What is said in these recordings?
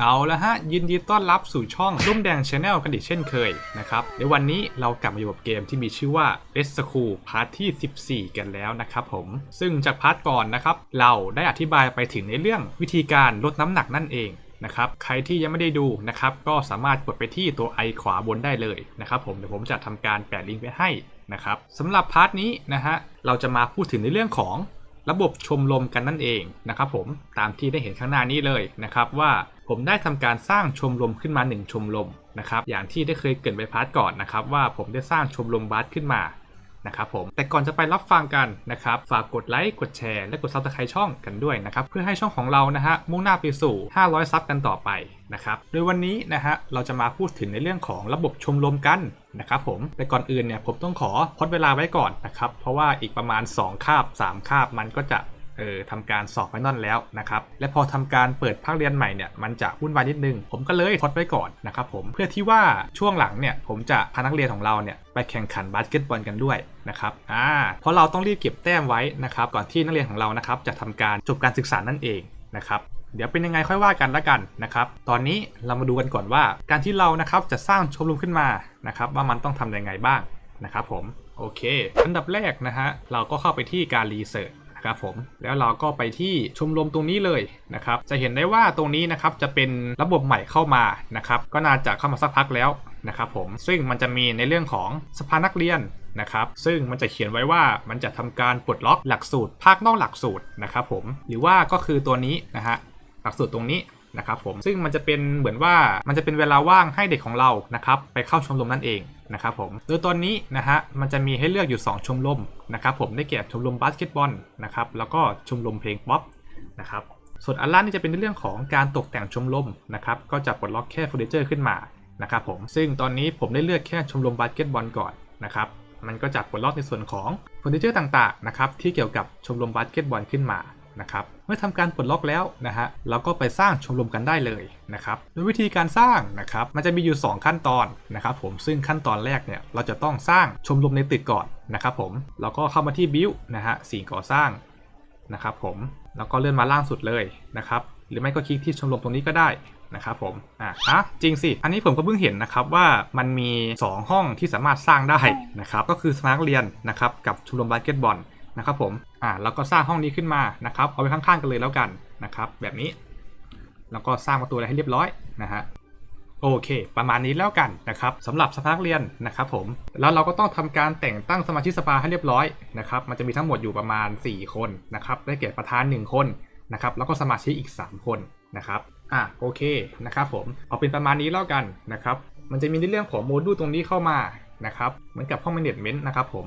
เอาละฮะ ยินดีต้อนรับสู่ช่องรุ่มแดงชาแนลกันอีกเช่นเคยนะครับในวันนี้เรากลับมาอยู่กับเกมที่มีชื่อว่า r e s c u พาร์ทที่ 14 กันแล้วนะครับผม ซึ่งจากพาร์ทก่อนนะครับ เราได้อธิบายไปถึงในเรื่องวิธีการลดน้ำหนักนั่นเองนะครับใครที่ยังไม่ได้ดูนะครับก็สามารถกดไปที่ตัวไอขวาบนได้เลยนะครับผมเดี๋ยวผมจะทำการแปะลิงก์ไว้ให้นะครับสำหรับพาร์ทนี้นะฮะเราจะมาพูดถึงในเรื่องของ ระบบชมรมกันนั่นเองนะครับผมตามที่ได้เห็นข้างหน้านี้เลยนะครับว่าผมได้ทำการสร้างชมรมขึ้นมา 1 ชมรมนะครับอย่างที่ได้เคยเกินไปพาร์ทก่อนนะครับว่าผมได้สร้างชมรมบาสขึ้นมานะครับผมแต่ก่อนจะไปรับฟังกันนะครับฝากกดไลค์กดแชร์และกดซับสไครต์ช่องกันด้วยนะครับเพื่อให้ช่องของเรานะฮะมุ่งหน้าไปสู่ 500 ซับกันต่อไปนะครับโดยวันนี้นะฮะเราจะมาพูดถึงในเรื่องของระบบชมรมกัน นะครับผมแต่ก่อนอื่นเนี่ยผมต้องขอพดเวลาไว้ก่อนนะครับ เพราะว่าอีกประมาณ 2 คาบ 3 คาบมันก็จะเออทำการสอบไฟนอลแล้วนะครับ และพอทำการเปิดภาคเรียนใหม่เนี่ยมันจะวุ่นวายนิดนึง ผมก็เลยทดไว้ก่อนนะครับผมเพื่อที่ว่าช่วงหลังเนี่ยผมจะพานักเรียนของเราเนี่ยไปแข่งขันบาสเกตบอลกันด้วยนะครับอ่าเพราะเราต้องรีบเก็บแต้มไว้นะครับก่อนที่นักเรียนของเรานะครับจะทำการจบการศึกษานั่นเองนะครับ เดี๋ยวเป็นยังไงค่อยว่ากันละกันนะครับ ตอนนี้เรามาดูกันก่อนว่าการที่เรานะครับจะสร้างชมรมขึ้นมานะครับว่ามันต้องทำยังไงบ้างนะครับผมโอเค อันดับแรกนะฮะเราก็เข้าไปที่การรีเสิร์ชนะครับผมแล้วเราก็ไปที่ชมรมตรงนี้เลยนะครับ จะเห็นได้ว่าตรงนี้นะครับจะเป็นระบบใหม่เข้ามานะครับ ก็น่าจะเข้ามาสักพักแล้วนะครับผมซึ่งมันจะมีในเรื่องของสภานักเรียนนะครับ ซึ่งมันจะเขียนไว้ว่ามันจะทำการปลดล็อกหลักสูตร ภาคนอกหลักสูตรนะครับผมหรือว่าก็คือตัวนี้นะฮะ หลักสูตรตรงนี้นะครับผมซึ่งมันจะเป็นเหมือนว่ามันจะเป็นเวลาว่างให้เด็กของเรานะครับไปเข้าชมรมนั่นเองนะครับผมโดยตอนนี้นะฮะมันจะมีให้เลือกอยู่ 2 ชมรมนะครับผมได้แก่ชมรมบาสเกตบอลนะครับแล้วก็ชมรมเพลงป๊อปนะครับส่วนอันล่างนี่จะเป็นในเรื่องของการตกแต่งชมรมนะครับก็จะปลดล็อกแค่เฟอร์นิเจอร์ขึ้นมานะครับผมซึ่งตอนนี้ผมได้เลือกแค่ชมรมบาสเกตบอลก่อนนะครับมันก็จะปลดล็อกในส่วนของเฟอร์นิเจอร์ต่างๆนะครับที่เกี่ยวกับชมรมบาสเกตบอลขึ้นมา นะครับเมื่อทำการปลดล็อกแล้วนะฮะเราก็ไปสร้างชมรมกันได้เลยนะครับโดยวิธีการสร้างนะครับมันจะมีอยู่ 2 ขั้นตอนนะครับผมซึ่งขั้นตอนแรกเนี่ยเราจะต้องสร้างชมรมในตึกก่อนนะครับผมเราก็เข้ามาที่บิวนะฮะสิ่งก่อสร้างนะครับผมแล้วก็เลื่อนมาล่างสุดเลยนะครับหรือไม่ก็คลิกที่ชมรมตรงนี้ก็ได้นะครับผม อะอะจริงสิ อันนี้ผมก็เพิ่งเห็นนะครับว่ามันมี 2 ห้องที่สามารถสร้างได้นะครับ ก็คือสมาร์ทเรียนนะครับกับชมรมบาสเกตบอล นะครับผมอ่าแล้วก็สร้างห้องนี้ขึ้นมานะครับเอาไว้ข้างๆกันเลยแล้วกันนะครับแบบนี้ แล้วก็สร้างประตูอะไรให้เรียบร้อยนะฮะโอเค ประมาณนี้แล้วกันนะครับสำหรับสภานักเรียนนะครับผมแล้วเราก็ต้องทำการแต่งตั้งสมาชิกสภาให้เรียบร้อยนะครับมันจะมีทั้งหมดอยู่ประมาณ 4 คนนะครับได้แก่ประธาน 1 คนนะครับแล้วก็สมาชิกอีก 3 คนนะครับอะโอเคนะครับผมเอาเป็นประมาณนี้แล้วกันนะครับมันจะมีในเรื่องของโมดูลตรงนี้เข้ามานะครับเหมือนกับห้อง management นะครับผม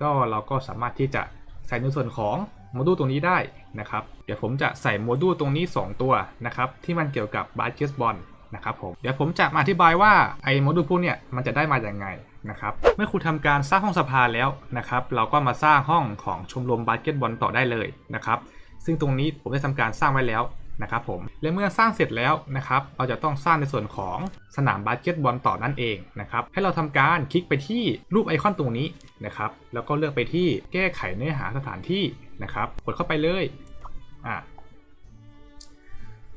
ก็เราก็สามารถที่จะ ใส่ในส่วนของโมดูลตรงนี้ได้นะครับ เดี๋ยวผมจะใส่โมดูลตรงนี้ 2 ตัวนะครับที่มันเกี่ยวกับบาสเกตบอลนะครับผมเดี๋ยวผมจะมาอธิบายว่าไอ้โมดูลพวกเนี่ยมันจะได้มาอย่างไงนะครับเมื่อครูทำการสร้างห้องสภาแล้วนะครับ เราก็มาสร้างห้องของชมรมบาสเกตบอลต่อได้เลยนะครับ ซึ่งตรงนี้ผมได้ทำการสร้างไว้แล้ว นะครับผมและเมื่อสร้างเสร็จแล้วนะครับเราจะต้องสร้างในส่วนของสนามบาสเกตบอลต่อนั่นเองนะครับให้เราทำการคลิกไปที่รูปไอคอนตรงนี้นะครับแล้วก็เลือกไปที่แก้ไขเนื้อหาสถานที่นะครับกดเข้าไปเลยอ่า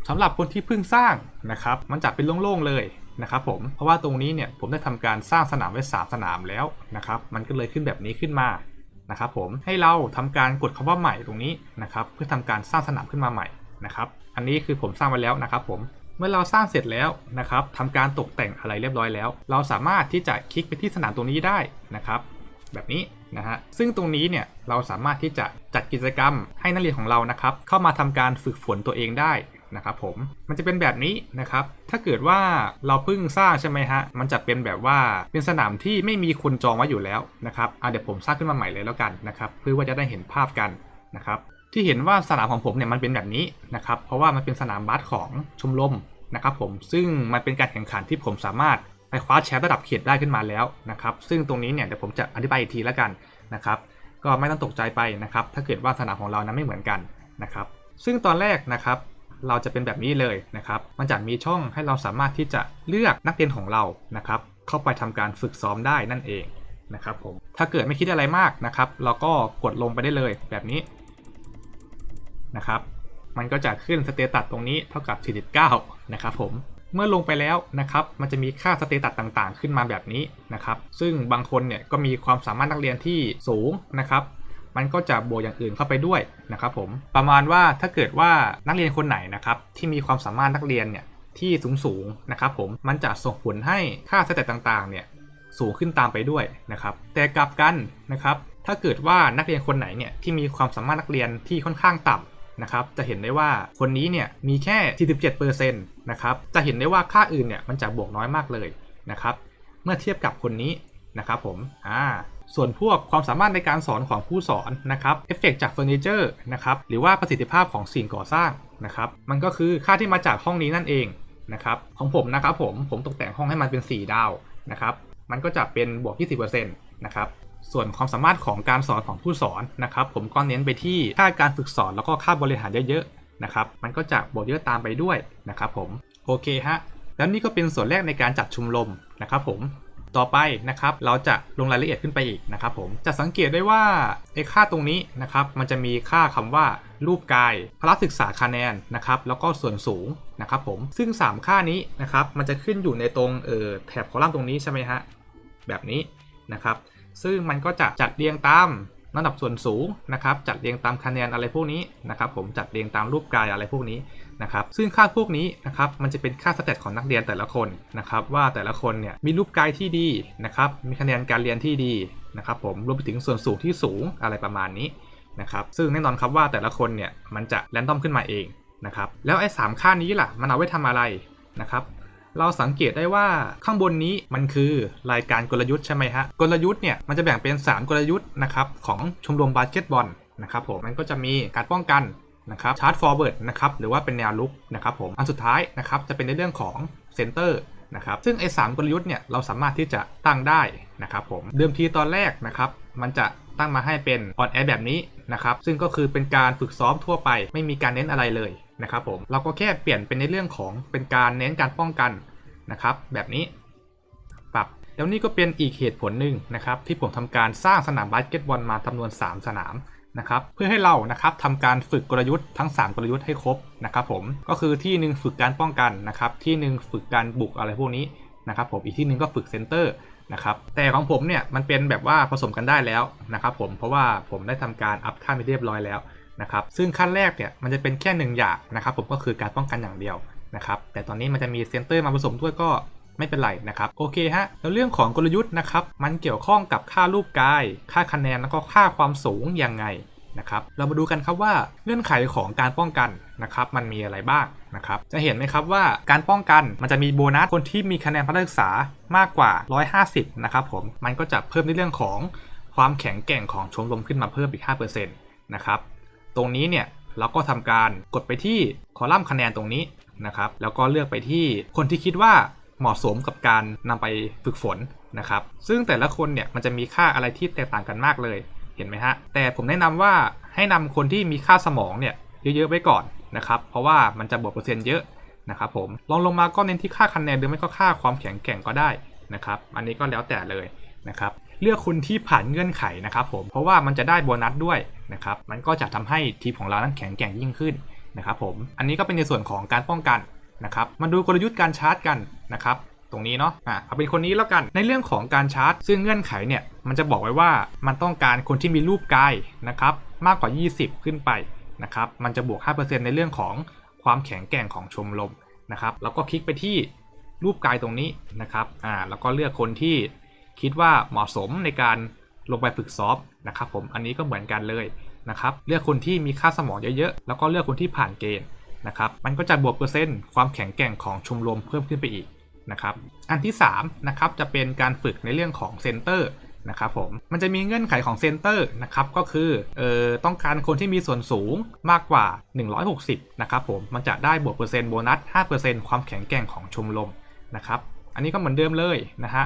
สำหรับคนที่เพิ่งสร้างนะครับมันจะเป็นโล่งๆเลยนะครับผมเพราะว่าตรงนี้เนี่ยผมได้ทำการสร้างสนามไว้สามสนามแล้วนะครับมันก็เลยขึ้นแบบนี้ขึ้นมานะครับผมให้เราทำการกดคำว่าใหม่ตรงนี้นะครับเพื่อทำการสร้างสนามขึ้นมาใหม่ นะครับ อันนี้คือผมสร้างไว้แล้วนะครับผม เมื่อเราสร้างเสร็จแล้วนะครับทำการตกแต่งอะไรเรียบร้อยแล้ว เราสามารถที่จะคลิกไปที่สนามตรงนี้ได้นะครับ แบบนี้นะฮะ ซึ่งตรงนี้เนี่ยเราสามารถที่จะจัดกิจกรรมให้นักเรียนของเรานะครับ เข้ามาทำการฝึกฝนตัวเองได้นะครับผม มันจะเป็นแบบนี้นะครับ ถ้าเกิดว่าเราเพิ่งสร้างใช่ไหมฮะ มันจะเป็นแบบว่าเป็นสนามที่ไม่มีคนจองไว้อยู่แล้วนะครับอะเดี๋ยวผมสร้างขึ้นมาใหม่เลยแล้วกันนะครับ เพื่อว่าจะได้เห็นภาพกันนะครับ ที่เห็นว่าสนามของผมเนี่ยมันเป็นแบบนี้นะครับ เพราะว่ามันเป็นสนามบาสของชมรมนะครับผมซึ่งมันเป็นการแข่งขันที่ผมสามารถไปคว้าแชมป์ระดับเขตได้ขึ้นมาแล้วนะครับ ซึ่งตรงนี้เนี่ยเดี๋ยวผมจะอธิบายอีกทีแล้วกันนะครับ ก็ไม่ต้องตกใจไปนะครับ ถ้าเกิดว่าสนามของเรานั้นไม่เหมือนกันนะครับ ซึ่งตอนแรกนะครับเราจะเป็นแบบนี้เลยนะครับ มันจะมีช่องให้เราสามารถที่จะเลือกนักเรียนของเรานะครับ เข้าไปทำการฝึกซ้อมได้นั่นเองนะครับผม ถ้าเกิดไม่คิดอะไรมากนะครับ เราก็กดลงไปได้เลยแบบนี้ นะครับ มันก็จะขึ้นสเตตัสตรงนี้เท่ากับ 49 นะครับผม เมื่อลงไปแล้วนะครับ มันจะมีค่าสเตตัสต่างๆ ขึ้นมาแบบนี้นะครับ ซึ่งบางคนเนี่ยก็มีความสามารถนักเรียนที่สูงนะครับ มันก็จะบวกอย่างอื่นเข้าไปด้วยนะครับผม ประมาณว่าถ้าเกิดว่านักเรียนคนไหนนะครับที่มีความสามารถนักเรียนเนี่ยที่สูงสูงๆนะครับผม มันจะส่งผลให้ค่าสเตตัสต่างๆ เนี่ยสูงขึ้นตามไปด้วยนะครับ แต่กลับกันนะครับ ถ้าเกิดว่านักเรียนคนไหนเนี่ยที่มีความสามารถนักเรียนที่ค่อนข้างต่ำ นะครับจะเห็นได้ว่าคนนี้เนี่ยมีแค่47%นะครับจะเห็นได้ว่าค่าอื่นเนี่ยมันจะบวกน้อยมากเลยนะครับเมื่อเทียบกับคนนี้นะครับผมอ่าส่วนพวกความสามารถในการสอนของผู้สอนนะครับเอฟเฟกจากเฟอร์นิเจอร์นะครับหรือว่าประสิทธิภาพของสิ่งก่อสร้างนะครับมันก็คือค่าที่มาจากห้องนี้นั่นเองนะครับของผมนะครับผมผมตกแต่งห้องให้มันเป็น 4 ดาวนะครับมันก็จะเป็นบวก 20%นะครับ ส่วนความสามารถของการสอนของผู้สอนนะครับ ผมก็เน้นไปที่ค่าการฝึกสอนแล้วก็ค่าบริหารเยอะๆนะครับ มันก็จะบวกเยอะตามไปด้วยนะครับผมโอเคฮะแล้วนี่ก็เป็นส่วนแรกในการจัดชุมรมนะครับผมต่อไปนะครับเราจะลงรายละเอียดขึ้นไปอีกนะครับผมจะสังเกตได้ว่าไอ้ค่าตรงนี้นะครับมันจะมีค่าคำว่ารูปกายพละศึกษาคะแนนนะครับแล้วก็ส่วนสูงนะครับผมซึ่ง 3 ค่านี้นะครับมันจะขึ้นอยู่ในตรงเออแถบคอลัมน์ตรงนี้ใช่ไหมฮะแบบนี้นะครับ ซึ่งมันก็จะจัดเรียงตามระดับส่วนสูงนะครับ จัดเรียงตามคะแนนอะไรพวกนี้นะครับผมจัดเรียงตามรูปกายอะไรพวกนี้นะครับ ซึ่งค่าพวกนี้นะครับมันจะเป็นค่าสเตตของนักเรียนแต่ละคนนะครับ ว่าแต่ละคนเนี่ยมีรูปกายที่ดีนะครับมีคะแนนการเรียนที่ดีนะครับ ผมรวมไปถึงส่วนสูงที่สูงอะไรประมาณนี้นะครับ ซึ่งแน่นอนครับว่าแต่ละคนเนี่ยมันจะแรนดอมขึ้นมาเองนะครับ แล้วไอ้สามค่านี้ล่ะมันเอาไว้ทำอะไรนะครับ เราสังเกตได้ว่าข้างบนนี้มันคือรายการกลยุทธ์ใช่ไหมฮะกลยุทธ์เนี่ยมันจะแบ่งเป็น 3 กลยุทธ์นะครับของชมรมบาสเกตบอลนะครับผมมันก็จะมีการป้องกันนะครับชาร์จฟอร์เวิร์ดนะครับหรือว่าเป็นแนวลุกนะครับผมอันสุดท้ายนะครับจะเป็นในเรื่องของเซนเตอร์นะครับซึ่งไอ้สกลยุทธ์เนี่ยเราสามารถที่จะตั้งได้นะครับผมเดิมทีตอนแรกนะครับมันจะตั้งมาให้เป็นออนแอร์แบบนี้นะครับซึ่งก็คือเป็นการฝึกซ้อมทั่วไป ไม่มีการเน้นอะไรเลย นะครับผมเราก็แค่เปลี่ยนเป็นในเรื่องของเป็นการเน้นการป้องกันนะครับ แบบนี้ปรับแล้วนี่ก็เป็นอีกเหตุผลหนึ่งนะครับ ที่ผมทำการสร้างสนามบาสเกตบอลมาจำนวน 3 สนามนะครับเพื่อให้เรานะครับทำการฝึกกลยุทธ์ทั้ง 3 กลยุทธ์ให้ครบนะครับผมก็คือที่หนึ่งฝึกการป้องกันนะครับที่หนึ่งฝึกการบุกอะไรพวกนี้นะครับผมอีกที่หนึ่งก็ฝึกเซนเตอร์นะครับแต่ของผมเนี่ยมันเป็นแบบว่าผสมกันได้แล้วนะครับผมเพราะว่าผมได้ทำการอัพค่าไปเรียบร้อยแล้ว นะครับซึ่งขั้นแรกเนี่ยมันจะเป็นแค่หนึ่งอย่างนะครับผมก็คือการป้องกันอย่างเดียวนะครับแต่ตอนนี้มันจะมีเซนเตอร์มาผสมด้วยก็ไม่เป็นไรนะครับโอเคฮะแล้วเรื่องของกลยุทธ์นะครับมันเกี่ยวข้องกับค่ารูปกาย ค่าคะแนนแล้วก็ค่าความสูงยังไงนะครับเรามาดูกันครับว่าเงื่อนไขของการป้องกันนะครับมันมีอะไรบ้างนะครับจะเห็นไหมครับว่าการป้องกันมันจะมีโบนัสคนที่มีคะแนนพัฒนาศึกษามากกว่า 150นะครับผมมันก็จะเพิ่มในเรื่องของความแข็งแกร่งของชมรมขึ้นมาเพิ่มอีก 5%นะครับ ตรงนี้เนี่ยเราก็ทำการกดไปที่คอลัมน์คะแนนตรงนี้นะครับแล้วก็เลือกไปที่คนที่คิดว่าเหมาะสมกับการนำไปฝึกฝนนะครับซึ่งแต่ละคนเนี่ยมันจะมีค่าอะไรที่แตกต่างกันมากเลยเห็นไหมฮะแต่ผมแนะนำว่าให้นำคนที่มีค่าสมองเนี่ยเยอะๆไว้ก่อนนะครับเพราะว่ามันจะบวกเปอร์เซ็นต์เยอะนะครับผมลองลงมาก็เน้นที่ค่าคะแนนหรือไม่ก็ค่าความแข็งแกร่งก็ได้นะครับอันนี้ก็แล้วแต่เลยนะครับเลือกคนที่ผ่านเงื่อนไขนะครับผมเพราะว่ามันจะได้โบนัสด้วย นะครับมันก็จะทำให้ทีมของเรานั้นแข็งแกร่งยิ่งขึ้นนะครับผมอันนี้ก็เป็นในส่วนของการป้องกันนะครับมาดูกลยุทธ์การชาร์จกันนะครับตรงนี้เนาะอะเอาเป็นคนนี้แล้วกันในเรื่องของการชาร์จ ซึ่งเงื่อนไขเนี่ยมันจะบอกไว้ว่ามันต้องการคนที่มีรูปกายนะครับมากกว่า 20 ขึ้นไปนะครับมันจะบวก 5%ในเรื่องของความแข็งแกร่งของชมรมนะครับแล้วก็คลิกไปที่รูปกายตรงนี้นะครับอ่าแล้วก็เลือกคนที่คิดว่าเหมาะสมในการ ลงไปฝึกซ้อมนะครับผมอันนี้ก็เหมือนกันเลยนะครับเลือกคนที่มีค่าสมองเยอะๆแล้วก็เลือกคนที่ผ่านเกณฑ์นะครับมันก็จะบวกเปอร์เซ็นต์ความแข็งแกร่งของชมรมเพิ่มขึ้นไปอีกนะครับอันที่3นะครับจะเป็นการฝึกในเรื่องของเซนเตอร์นะครับผมมันจะมีเงื่อนไขของเซนเตอร์นะครับก็คือเอ่อต้องการคนที่มีส่วนสูงมากกว่า 160นะครับผมมันจะได้บวกเปอร์เซ็นต์โบนัส5%ความแข็งแกร่งของชมรมนะครับอันนี้ก็เหมือนเดิมเลยนะฮะ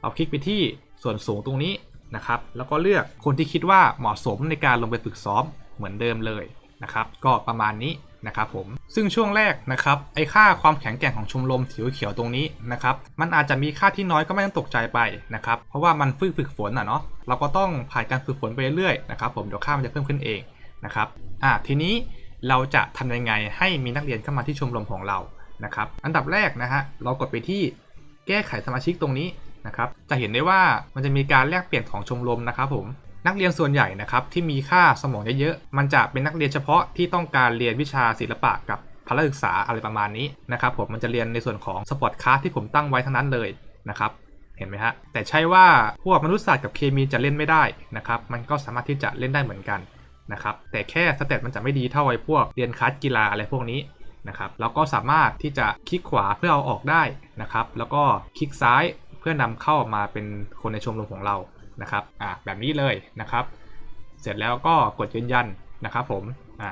เราคลิกไปที่ส่วนสูงตรงนี้ นะครับ แล้วก็เลือกคนที่คิดว่าเหมาะสมในการลงไปฝึกซ้อมเหมือนเดิมเลยนะครับ ก็ประมาณนี้นะครับผมซึ่งช่วงแรกนะครับไอ้ค่าความแข็งแกร่งของชมรมผิวเขียวตรงนี้นะครับมันอาจจะมีค่าที่น้อยก็ไม่ต้องตกใจไปนะครับเพราะว่ามันฝึกฝึกฝนอะเนาะเราก็ต้องผ่านการฝึกฝนไปเรื่อยๆนะครับผมเดี๋ยวค่ามันจะเพิ่มขึ้นเองนะครับอ่าทีนี้เราจะทำยังไงให้มีนักเรียนเข้ามาที่ชมรมของเรานะครับอันดับแรกนะฮะเรากดไปที่แก้ไขสมาชิกตรงนี้ นะครับจะเห็นได้ว่ามันจะมีการแลกเปลี่ยนของชมรมนะครับผมนักเรียนส่วนใหญ่นะครับที่มีค่าสมองเยอะๆมันจะเป็นนักเรียนเฉพาะที่ต้องการเรียนวิชาศิลปะกับพละศึกษาอะไรประมาณนี้นะครับผมมันจะเรียนในส่วนของสปอร์ตคลาสที่ผมตั้งไว้ทั้งนั้นเลยนะครับเห็นไหมฮะแต่ใช่ว่าพวกมนุษยศาสตร์กับเคมีจะเล่นไม่ได้นะครับมันก็สามารถที่จะเล่นได้เหมือนกันนะครับแต่แค่สเตตมันจะไม่ดีเท่าไอ้พวกเรียนคลาสกีฬาอะไรพวกนี้นะครับเราก็สามารถที่จะคลิกขวาเพื่อเอาออกได้นะครับแล้วก็คลิกซ้าย เพื่อนำเข้ามาเป็นคนในชมรมของเรานะครับอ่าแบบนี้เลยนะครับ เสร็จแล้วก็กดยืนยันนะครับผมอ่า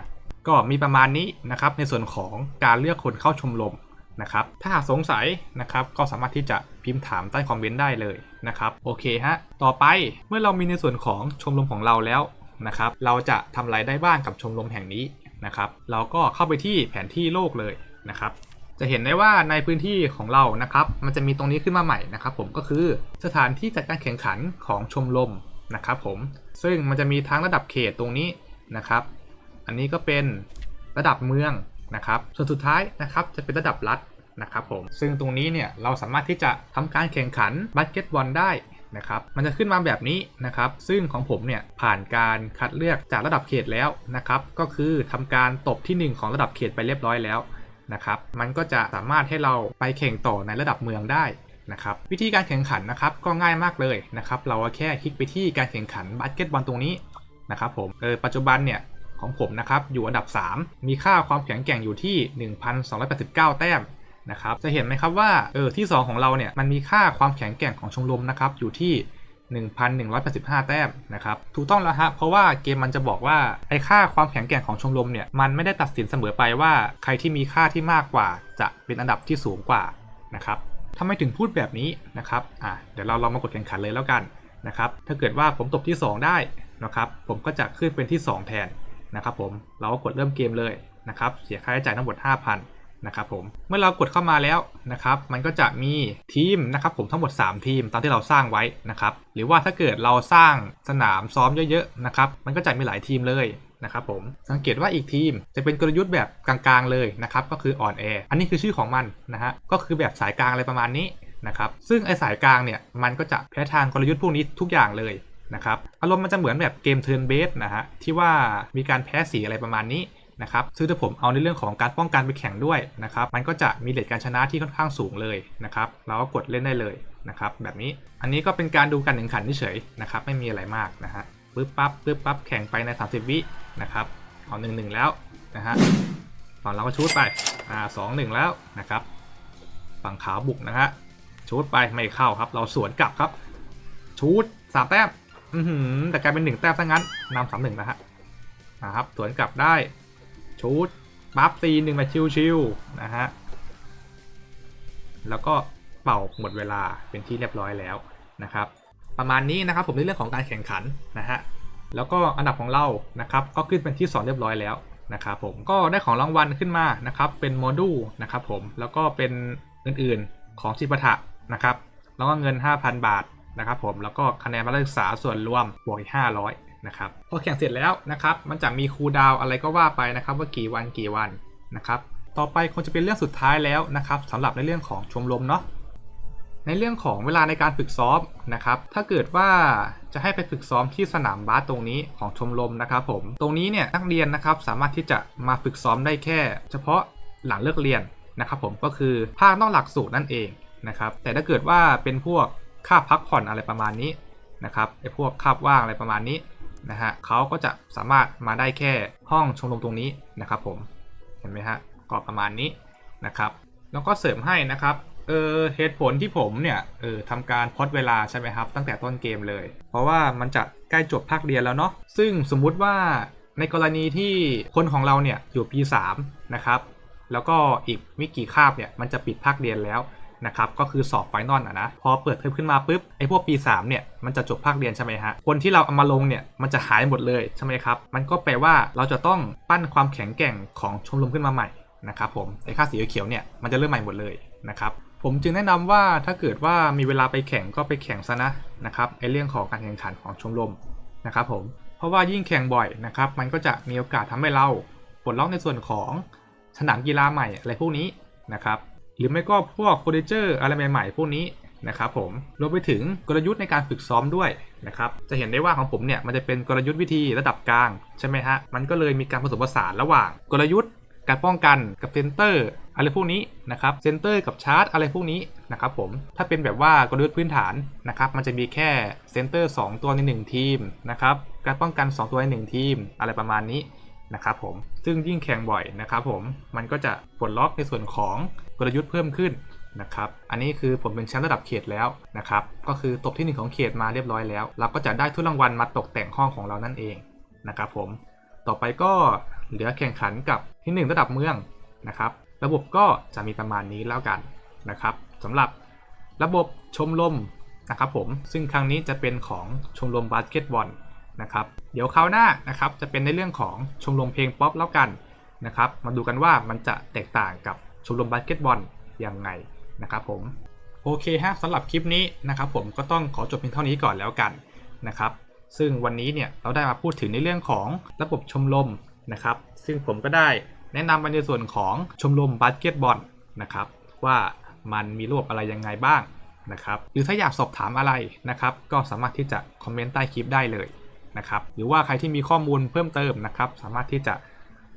ก็มีประมาณนี้นะครับในส่วนของการเลือกคนเข้าชมรมนะครับ ถ้าหากสงสัยนะครับก็สามารถที่จะพิมพ์ถามใต้คอมเมนต์ได้เลยนะครับโอเคฮะต่อไปเมื่อเรามีในส่วนของชมรมของเราแล้วนะครับ เราจะทำอะไรได้บ้างกับชมรมแห่งนี้นะครับ เราก็เข้าไปที่แผนที่โลกเลยนะครับ จะเห็นได้ว่าในพื้นที่ของเรานะครับมันจะมีตรงนี้ขึ้นมาใหม่นะครับผมก็คือสถานที่จัดการแข่งขันของชมรมนะครับผมซึ่งมันจะมีทั้งระดับเขตตรงนี้นะครับ อันนี้ก็เป็นระดับเมืองนะครับ ส่วนสุดท้ายนะครับจะเป็นระดับรัฐนะครับผมซึ่งตรงนี้เนี่ยเราสามารถที่จะทำการแข่งขันบาสเกตบอลได้นะครับมันจะขึ้นมาแบบนี้นะครับ ซึ่งของผมเนี่ยผ่านการคัดเลือกจากระดับเขตแล้วนะครับ ก็คือทำการตบทีหนึ่1 ของระดับเขตไปเรียบร้อยแล้ว นะครับ มันก็จะสามารถให้เราไปแข่งต่อในระดับเมืองได้นะครับวิธีการแข่งขันนะครับก็ง่ายมากเลยนะครับเราแค่คลิกไปที่การแข่งขันบาสเกตบอลตรงนี้นะครับผมเออปัจจุบันเนี่ยของผมนะครับอยู่อันดับ 3 มีค่าความแข็งแกร่งอยู่ที่ 1,289 แต้มนะครับจะเห็นไหมครับว่าเออที่ 2 ของเราเนี่ยมันมีค่าความแข็งแกร่งของชมรมนะครับอยู่ที่ 1,185 แต้มนะครับ ถูกต้องแล้วฮะ เพราะว่าเกมมันจะบอกว่า ไอ้ค่าความแข็งแกร่งของชมรมเนี่ย มันไม่ได้ตัดสินเสมอไปว่าใครที่มีค่าที่มากกว่าจะเป็นอันดับที่สูงกว่านะครับทำไมถึงพูดแบบนี้นะครับ อะ เดี๋ยวเราลองมากดแข่งขันเลยแล้วกันนะครับ ถ้าเกิดว่าผมตบที่ 2 ได้นะครับ ผมก็จะขึ้นเป็นที่ 2 แทนนะครับผม เราก็กดเริ่มเกมเลยนะครับ เสียค่าใช้จ่ายทั้งหมด 5,000 นะครับผมเมื่อเรากดเข้ามาแล้วนะครับมันก็จะมีทีมนะครับผมทั้งหมด 3 ทีมตามที่เราสร้างไว้นะครับหรือว่าถ้าเกิดเราสร้างสนามซ้อมเยอะๆนะครับมันก็จะมีหลายทีมเลยนะครับผมสังเกตว่าอีกทีมจะเป็นกลยุทธ์แบบกลางๆเลยนะครับก็คืออ่อนแออันนี้คือชื่อของมันนะฮะก็คือแบบสายกลางอะไรประมาณนี้นะครับซึ่งไอสายกลางเนี่ยมันก็จะแพ้ทางกลยุทธ์พวกนี้ทุกอย่างเลยนะครับอารมณ์มันจะเหมือนแบบเกมเทิร์นเบสนะฮะที่ว่ามีการแพ้สีอะไรประมาณนี้ นะครับซึ่งถ้าผมเอาในเรื่องของการป้องกันไปแข่งด้วยนะครับมันก็จะมีเลทการชนะที่ค่อนข้างสูงเลยนะครับเราก็กดเล่นได้เลยนะครับแบบนี้อันนี้ก็เป็นการดูการแข่งขันเฉยๆนะครับไม่มีอะไรมากนะฮะปึ๊บปั๊บปึ๊บปั๊บแข่งไปใน 30 วินะครับเอาหนึ่งหนึ่งแล้วนะฮะฝั่งเราก็ชูดไปอ่าสองหนึ่งแล้วนะครับฝั่งขาวบุกนะฮะชูดไปไม่เข้าครับ เราสวนกลับครับชูดสามแต้มอือหือแต่กลายเป็นหนึ่งแต้มซะงั้นนำสามหนึ่งนะฮะนะครับสวนกลับได้ ชูดปั๊บตีหนึ่งมาชิวๆนะฮะ แล้วก็เป่าหมดเวลาเป็นที่เรียบร้อยแล้วนะครับ ประมาณนี้นะครับผมในเรื่องของการแข่งขันนะฮะ แล้วก็อันดับของเรานะครับ ก็ขึ้นเป็นที่2เรียบร้อยแล้วนะครับผม ก็ได้ของรางวัลขึ้นมานะครับ เป็นโมดูลนะครับผม แล้วก็เป็นอื่นๆของจิปาถะนะครับ แล้วก็เงิน 5,000 บาทนะครับผม แล้วก็คะแนนกาศึกษาส่วนรวมบวกอีก500 นะครับพอแข่งเสร็จแล้วนะครับมันจะมีคูลดาวอะไรก็ว่าไปนะครับว่ากี่วันกี่วันนะครับต่อไปคงจะเป็นเรื่องสุดท้ายแล้วนะครับสำหรับในเรื่องของชมรมเนาะในเรื่องของเวลาในการฝึกซ้อมนะครับถ้าเกิดว่าจะให้ไปฝึกซ้อมที่สนามบาสตรงนี้ของชมรมนะครับผมตรงนี้เนี่ยนักเรียนนะครับสามารถที่จะมาฝึกซ้อมได้แค่ เฉพาะหลังเลิกเรียนนะครับผมก็คือภาคนอกหลักสูตรนั่นเองนะครับแต่ถ้าเกิดว่าเป็นพวกค่าพักผ่อนอะไรประมาณนี้นะครับไอ้พวกคาบว่างอะไรประมาณนี้ นะฮะเขาก็จะสามารถมาได้แค่ห้องชมรมตรงนี้นะครับผมเห็นไหมฮะก็ประมาณนี้นะครับ แล้วก็เสริมให้นะครับเออเหตุผลที่ผมเนี่ยเออทำการพอดเวลาใช่ไหมครับตั้งแต่ต้นเกมเลย เพราะว่ามันจะใกล้จบภาคเรียนแล้วเนาะซึ่งสมมุติว่าในกรณีที่คนของเราเนี่ยอยู่ปี3นะครับแล้วก็อีกไม่กี่คาบเนี่ยมันจะปิดภาคเรียนแล้ว นะครับก็คือสอบไฟนอลอะนะพอเปิดเทอมขึ้นมาปุ๊บไอ้พวกปี 3 เนี่ยมันจะจบภาคเรียนใช่ไหมฮะคนที่เราเอามาลงเนี่ยมันจะหายหมดเลยใช่ไหมครับมันก็แปลว่าเราจะต้องปั้นความแข็งแกร่งของชมรมขึ้นมาใหม่นะครับผมไอ้ค่าสีเขียวเนี่ยมันจะเริ่มใหม่หมดเลยนะครับผมจึงแนะนำว่าถ้าเกิดว่ามีเวลาไปแข่งก็ไปแข่งซะนะนะครับไอ้เรื่องของการแข่งขันของชมรมนะครับผมเพราะว่ายิ่งแข่งบ่อยนะครับมันก็จะมีโอกาสทำให้เราปลดล็อกในส่วนของสนามกีฬาใหม่อะไรพวกนี้นะครับ หรือไม่ก็พวกเฟอร์นิเจอร์อะไรใหม่ ๆ พวกนี้นะครับผมรวมไปถึงกลยุทธ์ในการฝึกซ้อมด้วยนะครับจะเห็นได้ว่าของผมเนี่ยมันจะเป็นกลยุทธ์วิธีระดับกลางใช่ไหมฮะมันก็เลยมีการผสมผสานระหว่างกลยุทธ์ การป้องกันกับเซนเตอร์อะไรพวกนี้นะครับเซนเตอร์กับชาร์จอะไรพวกนี้นะครับผมถ้าเป็นแบบว่ากลยุทธ์พื้นฐานนะครับมันจะมีแค่เซนเตอร์ 2 ตัวใน 1 ทีมนะครับการป้องกัน 2 ตัวใน 1 ทีม อะไรประมาณนี้นะครับผมซึ่งยิ่งแข่งบ่อยนะครับผมมันก็จะปลดล็อกในส่วนของ กลยุทธ์เพิ่มขึ้นนะครับ อันนี้คือผมเป็นแชมป์ระดับเขตแล้วนะครับ ก็คือตบที่ 1 ของเขตมาเรียบร้อยแล้ว เราก็จะได้ทุนรางวัลมาตกแต่งห้องของเรานั่นเองนะครับผม ต่อไปก็เหลือแข่งขันกับที่ 1 ระดับเมืองนะครับ ระบบก็จะมีประมาณนี้แล้วกันนะครับสำหรับระบบชมรมนะครับผม ซึ่งครั้งนี้จะเป็นของชมรมบาสเกตบอลนะครับ เดี๋ยวคราวหน้านะครับจะเป็นในเรื่องของชมรมเพลงป๊อปแล้วกันนะครับ มาดูกันว่ามันจะแตกต่างกับ ชมรมบาสเกตบอลยังไงนะครับผมโอเคฮะสำหรับคลิปนี้นะครับผมก็ต้องขอจบเพียงเท่านี้ก่อนแล้วกันนะครับซึ่งวันนี้เนี่ยเราได้มาพูดถึงในเรื่องของระบบชมรมนะครับซึ่งผมก็ได้แนะนำมาในส่วนของชมรมบาสเกตบอลนะครับว่ามันมีระบบอะไรยังไงบ้างนะครับหรือถ้าอยากสอบถามอะไรนะครับก็สามารถที่จะคอมเมนต์ใต้คลิปได้เลยนะครับหรือว่าใครที่มีข้อมูลเพิ่มเติมนะครับสามารถที่จะ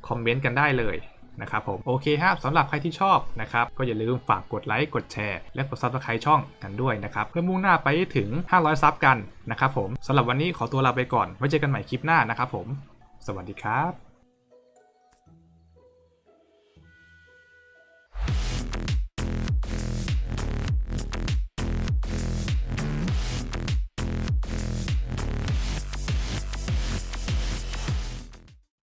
คอมเมนต์กันได้เลย นะครับผมโอเคครับสำหรับใครที่ชอบนะครับก็อย่าลืมฝากกดไลค์กดแชร์และกดซับสไครต์ช่องกันด้วยนะครับเพื่อมุ่งหน้าไปให้ถึง 500 ซับกันนะครับผมสำหรับวันนี้ขอตัวลาไปก่อนไว้เจอกันใหม่คลิปหน้านะครับผม สวัสดีครับ